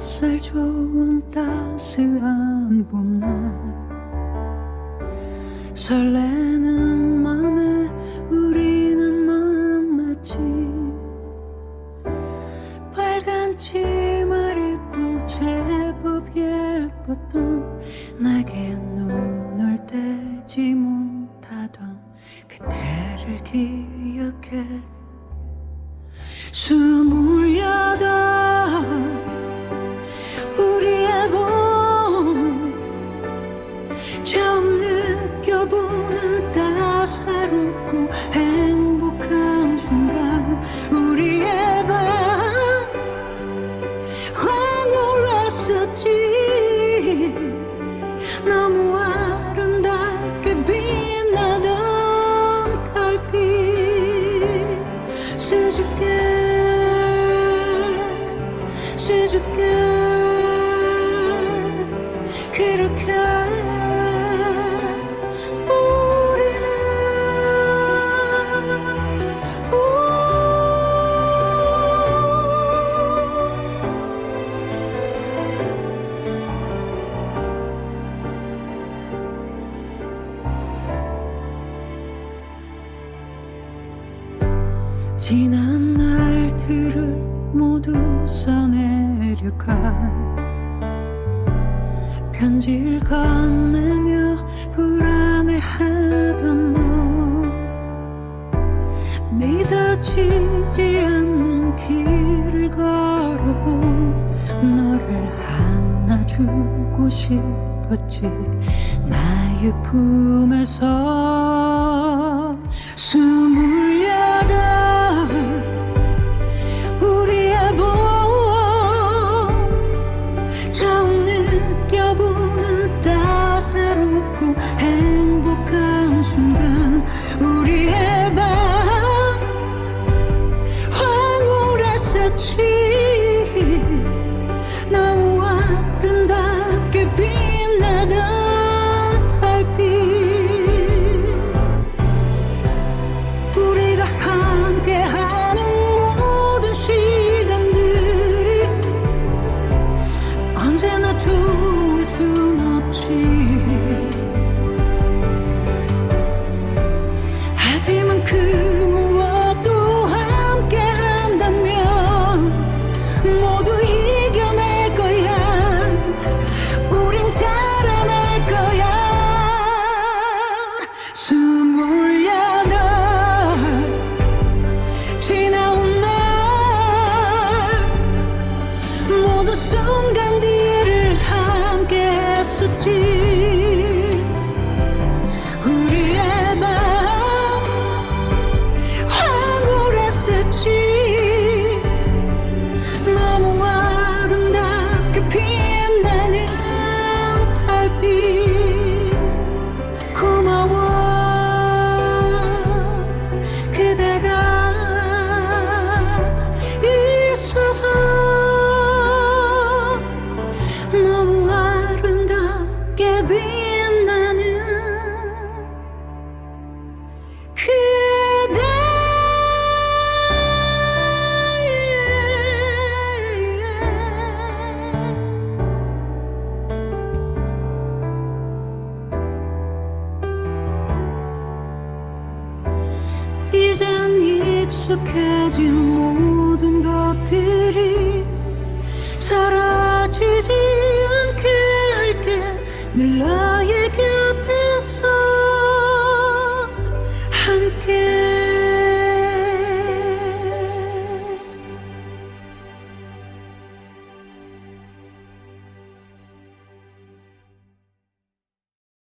햇살 좋은 따스한 봄날 설레는 맘에 우리는 만났지. 빨간 치마를 입고 제법 예뻤던 내게 눈을 떼지 못하던 그때를 기억해 的记忆 지난 날들을 모두 써내려가 편지를 건네며 불안해하던 너. 믿어지지 않는 길을 걸어온 너를 안아주고 싶었지. 나의 품에서 황홀했었지 너무 아름답게 빛나던 달빛. 우리가 함께하는 모든 시간들이 언제나 좋을 순 없지. 하지만 그 했었 익숙해진 모든 것들이 사라지지 않게 할게 늘